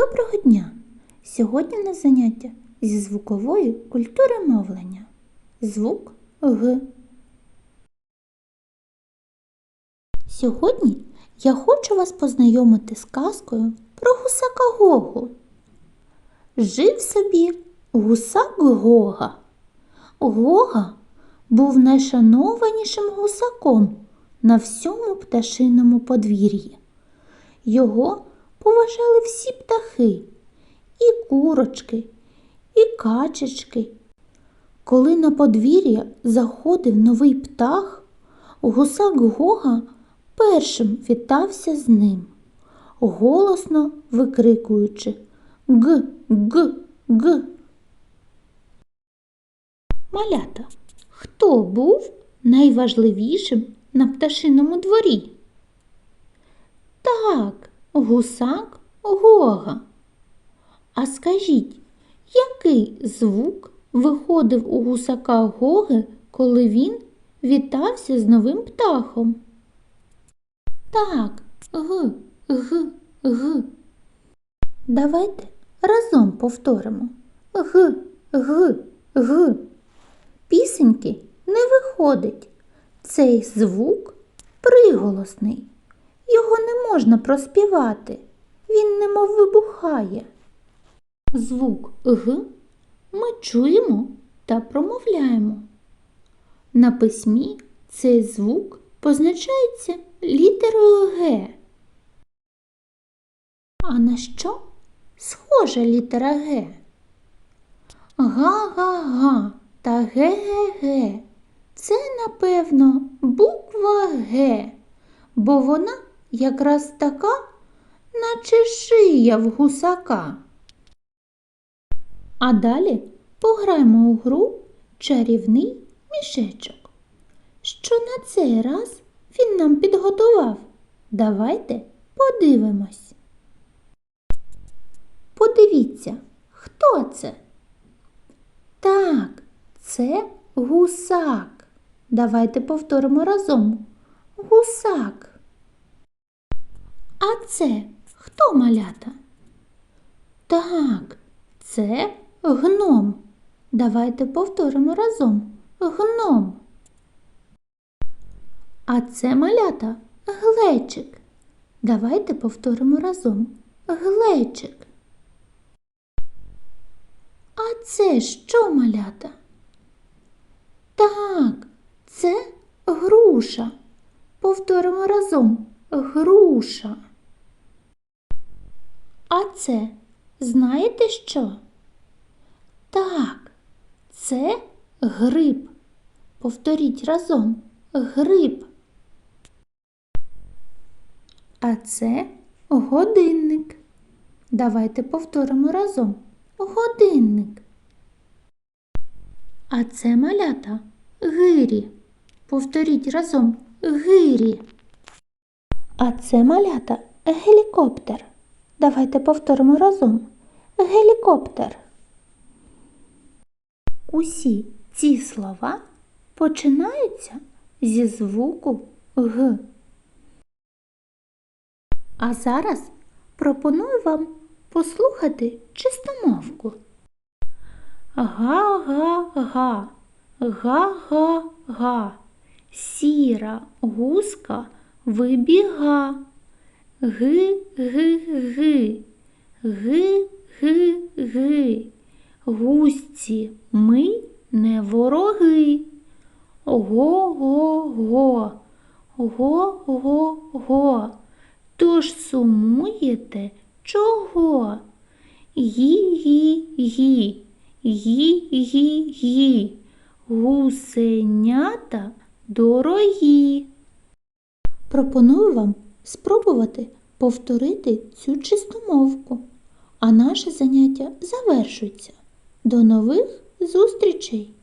Доброго дня! Сьогодні на заняття зі звукової культури мовлення. Звук Г. Сьогодні я хочу вас познайомити з казкою про гусака Гогу. Жив собі гусак Гога. Гога був найшанованішим гусаком на всьому пташиному подвір'ї. Його поважали всі птахи, і курочки, і качечки. Коли на подвір'я заходив новий птах, гусак Гога першим вітався з ним, голосно викрикуючи Г, Г, Г. Малята, хто був найважливішим на пташиному дворі? Гусак Гога. А скажіть, який звук виходив у гусака Гоги, коли він вітався з новим птахом? Так, г, г, г. Давайте разом повторимо. Г, г, г. Пісеньки не виходить. Цей звук приголосний. Його не можна проспівати. Він немов вибухає. Звук Г ми чуємо та промовляємо. На письмі цей звук позначається літерою Г. А на що схожа літера Г? Га-га-га та ге-ге-ге. Це, напевно, буква Г, бо вона якраз така, наче шия в гусака. А далі пограємо у гру чарівний мішечок. Що на цей раз він нам підготував? Давайте подивимось. Подивіться, хто це? Так, це гусак. Давайте повторимо разом. Гусак. А це хто малята? Так, це гном. Давайте повторимо разом. Гном. А це малята глечик. Давайте повторимо разом. Глечик. А це що малята? Так, це груша. Повторимо разом. Груша. А це знаєте що? Так, це гриб. Повторіть разом. Гриб. А це годинник. Давайте повторимо разом. Годинник. А це малята гирі. Повторіть разом гирі. А це малята гелікоптер. Давайте повторимо разом. Гелікоптер. Усі ці слова починаються зі звуку Г. А зараз пропоную вам послухати чистомовку. Га-га-га, га-га-га, сіра гуска вибіга. Ги-ги-ги, ги-ги-ги, гусці ми не вороги. Го-го-го, го-го-го, тож сумуєте чого? Гі-гі-гі, гі-гі-гі, гусенята дорогі. Пропоную вам спробувати повторити цю чистомовку, а наше заняття завершується. До нових зустрічей!